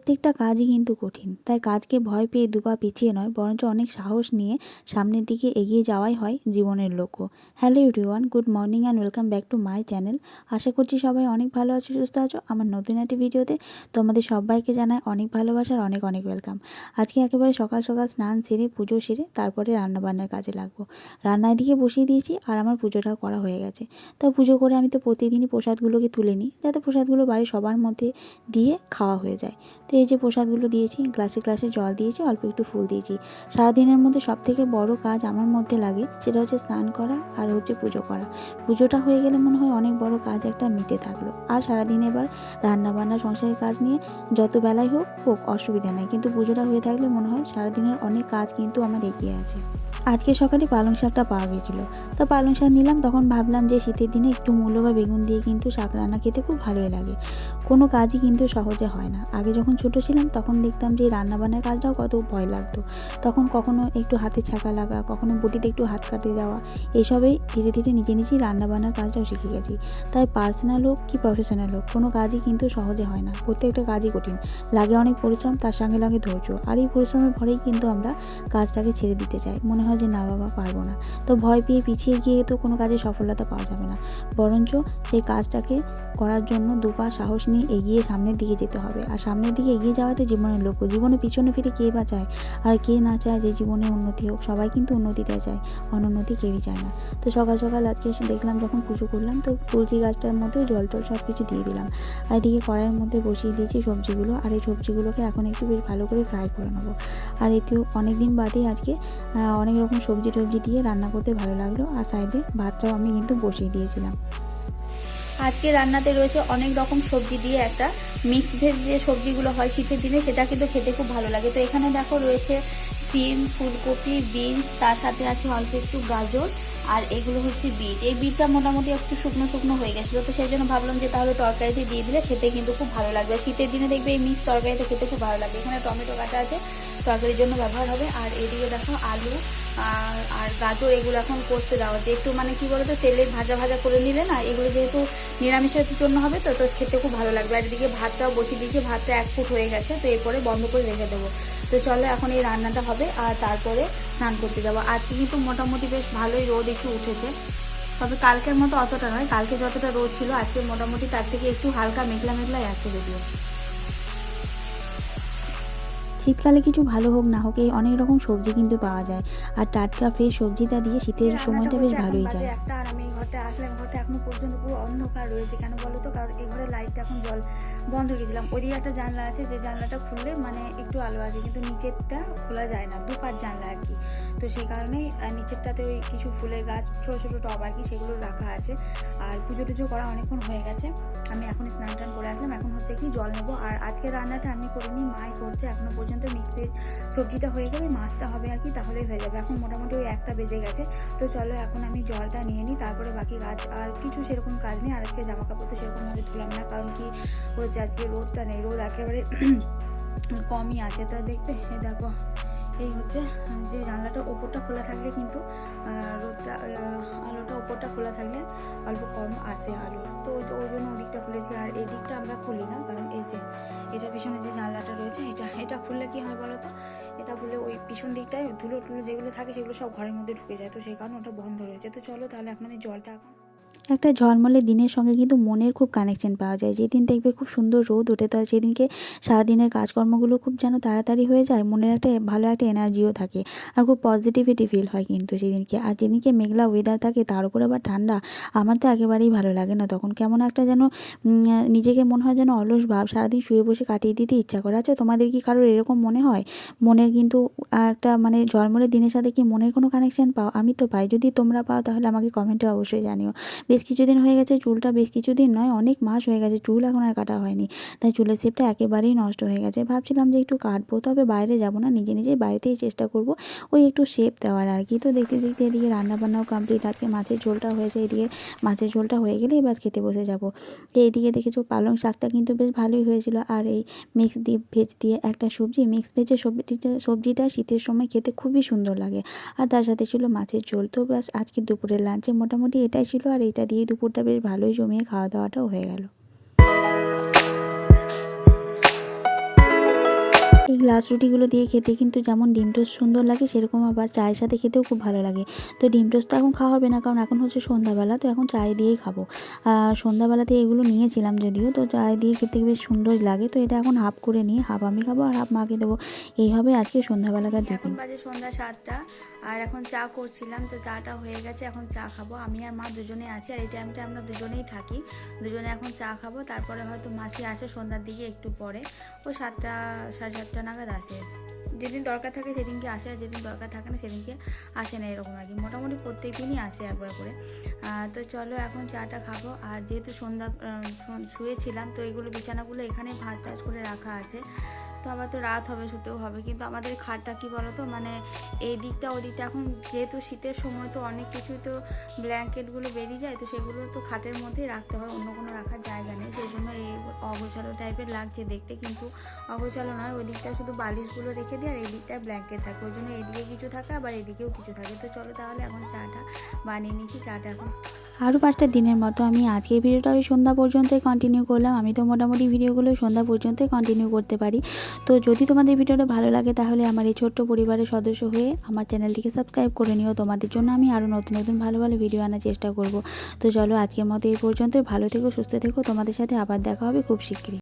প্রত্যেকটা কাজই কিন্তু কঠিন। তাই কাজকে ভয় পেয়ে দুপা পিছিয়ে নয়, বরঞ্চ অনেক সাহস নিয়ে সামনের দিকে এগিয়ে যাওয়াই হয় জীবনের লক্ষ্য। Hello everyone good morning and welcome back to my channel. আশা করছি সবাই অনেক ভালো আছো, সুস্থ আছো। আমার নতুন একটি ভিডিওতে তোমাদের সবাইকে জানায় অনেক ভালোবাসার অনেক অনেক ওয়েলকাম। আজকে একেবারে সকাল সকাল স্নান সেরে, পুজো সেরে তারপরে রান্নাবান্নার কাজে লাগবো। রান্নার দিকে বসিয়ে দিয়েছি আর আমার পুজোটাও করা হয়ে গেছে। তো পুজো করে আমি তো প্রতিদিনই প্রসাদগুলোকে তুলে নিই, যাতে প্রসাদগুলো বাড়ির সবার মধ্যে দিয়ে খাওয়া হয়ে যায়। তো এই যে প্রসাদগুলো দিয়েছি গ্লাসে গ্লাসে জল দিয়েছি, অল্প একটু ফুল দিয়েছি। সারাদিনের মধ্যে সব থেকে বড় কাজ আমার মধ্যে লাগে সেটা হচ্ছে স্নান করা আর হচ্ছে পুজো করা। পুজোটা হয়ে গেলে মনে হয় অনেক বড় কাজ একটা মিটে থাকল। আর সারাদিন এবার রান্না বান্না সংসারের কাজ নিয়ে যত বেলায় হোক হোক অসুবিধা নেই। কিন্তু পুজোটা হয়ে থাকলে মনে হয় সারাদিনের অনেক কাজ কিন্তু আমার এগিয়ে আছে। আজকে সকালে পালং শাকটা পাওয়া গেছিল। তো পালং শাক নিলাম, তখন ভাবলাম যে শীতের দিনে একটু মূল্য বা বেগুন দিয়ে কিন্তু শাক রান্না খেতে খুব ভালোই লাগে। কোনো কাজই কিন্তু সহজে হয় না। আগে যখন ছোট ছিলাম, তখন দেখতাম যে রান্না বান্নার কাজটাও কত ভয় লাগতো। তখন কখনো একটু হাতে ছাকা লাগা, কখনো বটিতে একটু হাত কাটে যাওয়া এসবেই ধীরে ধীরে নিজে নিজেই রান্না বান্নার কাজটাও শিখে গেছি। তাই পার্সোনাল হোক কি প্রফেশনাল হোক, কোনো কাজই কিন্তু সহজে হয় না। প্রত্যেকটা কাজই কঠিন। লাগে অনেক পরিশ্রম, তার সঙ্গে লাগে ধৈর্য। আর এই পরিশ্রমের ভরেই কিন্তু আমরা কাজটাকে ছেড়ে দিতে চাই। মনে হয় যে না বাবা, পারব না। তো ভয় পেয়ে পিছিয়ে গিয়ে তো কোনো কাজে সফলতা পাওয়া যাবে না। বরঞ্চ সেই কাজটাকে করার জন্য দুপা সাহস নিয়ে এগিয়ে সামনের দিকে যেতে হবে। আর সামনের দিকে এগিয়ে যাওয়াই তো জীবনের লক্ষ্য। জীবনে পিছনে ফিরে কে বা চায়? আর কে না চায় যে জীবনে উন্নতি হোক, সবাই কিন্তু উন্নতিটাই চায়, অনুন্নতি কেউই চায় না। তো সকাল সকাল আজকে দেখলাম, যখন পুজো করলাম, তো তুলসী গাছটার মধ্যেও জল টল সব কিছু দিয়ে দিলাম। আর এদিকে কড়াইয়ের মধ্যে বসিয়ে দিয়েছি সবজিগুলো, আর এই সবজিগুলোকে এখন একটু বেশ ভালো করে ফ্রাই করে নেব। আর একটু অনেক দিন বাদেই আজকে অনেক রকম সবজি টবজি দিয়ে রান্না করতে ভালো লাগল, আর সাইডে ভাতটাও আমি কিন্তু বসিয়ে দিয়েছিলাম। আজকে রান্নাতে রয়েছে অনেক রকম সবজি দিয়ে একটা মিক্স ভেজ যে সবজিগুলো হয় শীতের দিনে, সেটা কিন্তু খেতে খুব ভালো লাগে। তো এখানে দেখো রয়েছে সিম, ফুলকপি, বিনস, তার সাথে আছে অল্প একটু গাজর আর এগুলো হচ্ছে বিট। এই বিটটা মোটামুটি একটু শুকনো শুকনো হয়ে গেছিল, তো সেই জন্য ভাবলাম যে তাহলে তরকারিতে দিয়ে দিলে খেতে কিন্তু খুব ভালো লাগবে। শীতের দিনে দেখবে এই মিক্স তরকারিতে খেতে খুব ভালো লাগবে। এখানে টমেটো কাটা আছে তরকারির জন্য ব্যবহার হবে। আর এদিকে দেখো আলু আর গাজর এগুলো এখন করতে দেওয়া যে একটু মানে কি বলতো তেলের ভাজা ভাজা করে নিলে না, এগুলো যেহেতু নিরামিষের জন্য হবে, তো তো খেতে খুব ভালো লাগবে। আর এদিকে ভাতটাও বসিয়ে দিয়েছি, ভাতটা এক ফুট হয়ে গেছে, তো এরপরে বন্ধ করে রেখে দেবো। তো চলো এখন এই রান্নাটা হবে, আর তারপরে স্নান করতে যাব। আজকে কিন্তু মোটামুটি বেশ ভালোই রোদ একটু উঠেছে, তবে কালকের মতো অতটা নয়। কালকে যতটা রোদ ছিল, আজকে মোটামুটি তার থেকে একটু হালকা মেঘলা মেঘলাই আছে যদিও। শীতকালে কিছু ভালো হোক না হোক, এই অনেক রকম সবজি কিন্তু পাওয়া যায়। আর টাটকা ফ্রেশ সবজিটা দিয়ে শীতের সময়টা বেশ ভালোই যায়। ঘরটা আসলাম ঘরটা এখনও পর্যন্ত পুরো অন্ধকার রয়েছে। কেন বলো তো? কারণ এই ঘরে লাইটটা এখন জল, বন্ধ রেখেছিলাম ওইদিকে একটা জানলা আছে, যে জানলাটা খুললে মানে একটু আলো আছে কিন্তু নিচেরটা খোলা যায় না দুপার জানলা আর কি। তো সেই কারণেই নিচেরটাতে ওই কিছু ফুলের গাছ, ছোটো ছোটো টব আর কি, সেগুলো রাখা আছে। আর পুজো টুজো করা অনেকক্ষণ হয়ে গেছে। আমি এখন স্নান টান করে আসলাম। এখন হচ্ছে কি জল নেব। আর আজকের রান্নাটা আমি করিনি মাই করছে। এখনও পর্যন্ত মিক্স ভেজ সবজিটা হয়ে যাবে মাছটা হবে আর কি, তাহলেই হয়ে যাবে। এখন মোটামুটি ওই একটা বেজে গেছে। তো চলো, এখন আমি জলটা নিয়ে নিই, তারপরে বাকি কাজ, আর কিছু সেরকম কাজ নেই। আর আজকে জামা কাপড় তো সেরকমভাবে ধুলাম না, কারণ কি হয়েছে আজকে রোদটা নেই, রোদ একেবারে কমই আছে। তা দেখবে দেখো, এই হচ্ছে, যে জানলাটা ওপরটা খোলা থাকলে কিন্তু রোদটা আলোটা ওপরটা খোলা থাকলে অল্প কম আসে আলো। তো ওই জন্য ওদিকটা খুলেছি, আর এই দিকটা আমরা খুলি না, কারণ এই যে, এটা পিছনে যে জানলাটা রয়েছে, এটা এটা খুললে কি হয় বলো তো? পিছন দিকটায় ধুলো টুলো যেগুলো থাকে সেগুলো সব ঘরের মধ্যে ঢুকে যায়, তো সেই কারণে ওটা বন্ধ রয়েছে। তো চলো তাহলে এখন জলটা এখন একটা ঝলমলে দিনের সঙ্গে কিন্তু মনের খুব কানেকশন পাওয়া যায়। যেদিন দেখবে খুব সুন্দর রোদ ওঠে, তো সেদিনকে সারাদিনের কাজকর্মগুলো খুব যেন তাড়াতাড়ি হয়ে যায়, মনের একটা ভালো একটা এনার্জিও থাকে আর খুব পজিটিভিটি ফিল হয় কিন্তু সেদিনকে। আর যেদিনকে মেঘলা ওয়েদার থাকে, তার উপরে আবার ঠান্ডা, আমার তো একেবারেই ভালো লাগে না। তখন কেমন একটা যেন নিজেকে মনে হয় যেন অলস ভাব, সারাদিন শুয়ে বসে কাটিয়ে দিতে ইচ্ছা করে। আচ্ছা তোমাদের কি কারোর এরকম মনে হয়? মনের কিন্তু একটা মানে ঝলমলে দিনের সাথে কি মনের কোনো কানেকশন পাও? আমি তো পাই। যদি তোমরা পাও, তাহলে আমাকে কমেন্টে অবশ্যই জানিও। বেশ কিছুদিন হয়ে গেছে, চুলটা বেশ কিছুদিন নয়, অনেক মাস হয়ে গেছে, চুল এখন আর কাটা হয়নি। তাই চুলের শেপটা একেবারেই নষ্ট হয়ে গেছে। ভাবছিলাম যে একটু কাটবো, তবে বাইরে যাব না, নিজে নিজেই বাড়িতেই চেষ্টা করব ওই একটু শেপ দেওয়ার আর কি। তো দেখতে দেখতে এদিকে রান্নাবান্নাও কমপ্লিট আজকে মাছের ঝোলটা হয়েছে, এদিকে মাছের ঝোলটা হয়ে গেলে এবার খেতে বসে যাব। এইদিকে দেখেছ পালং শাকটা কিন্তু বেশ ভালোই হয়েছিল, আর এই মিক্স দিয়ে ভেজ দিয়ে একটা সবজি মিক্স ভেজে সবজিটা সবজিটা শীতের সময় খেতে খুবই সুন্দর লাগে। আর তার সাথে ছিল মাছের ঝোল, তো ব্যাস আজকে দুপুরের লাঞ্চে মোটামুটি এটাই ছিল, আর এটা দিয়ে দুপুরটা বেশ ভালোই জমিয়ে খাওয়া দাওয়াটাও হয়ে গেল। এই গ্লাস রুটিগুলো দিয়ে খেতে কিন্তু যেমন ডিম টোস্ট সুন্দর লাগে সেরকম আবার চায়ের সাথে খেতেও খুব ভালো লাগে। তো ডিম টোস্ট তো এখন খাওয়া হবে না কারণ এখন হচ্ছে সন্ধ্যাবেলা তো এখন চায় দিয়েই খাব। আর সন্ধ্যাবেলাতে এগুলো নিয়েছিলাম যদিও তো চায় দিয়ে খেতে বেশ সুন্দর লাগে। তো এটা এখন হাফ করে নিয়ে হাফ আমি খাব আর হাফ মাকে দেবো। এইভাবে আজকে সন্ধ্যাবেলাকার এখন বাজে সন্ধ্যা সাতটা। আর এখন চা করছিলাম, তো চাটা হয়ে গেছে, এখন চা খাব। আমি আর মা দুজনে আছি, আর এই টাইমটা আমরা দুজনেই থাকি। দুজনে এখন চা খাব, তারপরে হয়তো মাসি আসে সন্ধ্যার দিকে একটু পরে। ও সাতটা, সাড়ে সাতটা নাগাদ আসে। যেদিন দরকার থাকে সেদিনকে আসে, আর যেদিন দরকার থাকে না সেদিনকে আসে না এরকম আর কি। মোটামুটি প্রত্যেক দিনই আসে একবার করে। তো চলো এখন চাটা খাব। আর যেহেতু সন্ধ্যা শুয়েছিলাম, তো এগুলো বিছানাগুলো এখানে ভাঁজ টাজ করে রাখা আছে। তো আবার তো রাত হবে, শুতেও হবে। কিন্তু আমাদের খাটটা কি বলতো? মানে এই দিকটা ওই দিকটা এখন যেহেতু শীতের সময় তো অনেক কিছুই তো ব্ল্যাঙ্কেটগুলো বেরিয়ে যায়, তো সেগুলো তো খাটের মধ্যেই রাখতে হয়, অন্য কোনো রাখার জায়গা নেই। সেই জন্য এই অগোছালো টাইপের লাগছে দেখতে, কিন্তু অগোছালো নয়, ওই দিকটা শুধু বালিশগুলো রেখে দিয়ে আর এই দিকটায় ব্ল্যাঙ্কেট থাকে। ওই জন্য এইদিকে কিছু থাকে, আবার এদিকেও কিছু থাকে। তো চলো তাহলে এখন চাটা বানিয়ে নিয়েছি চাটা এখন আরও পাঁচটা দিনের মতো আমি আজকের ভিডিওটা ওই সন্ধ্যা পর্যন্তই কন্টিনিউ করলাম। আমি তো মোটামুটি ভিডিওগুলো সন্ধ্যা পর্যন্তই কন্টিনিউ করতে পারি। তো যদি তোমাদের ভিডিওটা ভালো লাগে তাহলে আমার এই ছোট্ট পরিবারের সদস্য হয়ে আমার চ্যানেলটিকে সাবস্ক্রাইব করে নিও। তোমাদের জন্য আমি আরও নতুন নতুন, ভালো ভালো ভিডিও আনার চেষ্টা করব। তো চলো আজকের মতো এই পর্যন্ত ভালো থেকো, সুস্থ থেকো। তোমাদের সাথে আবার দেখা হবে খুব শীঘ্রই।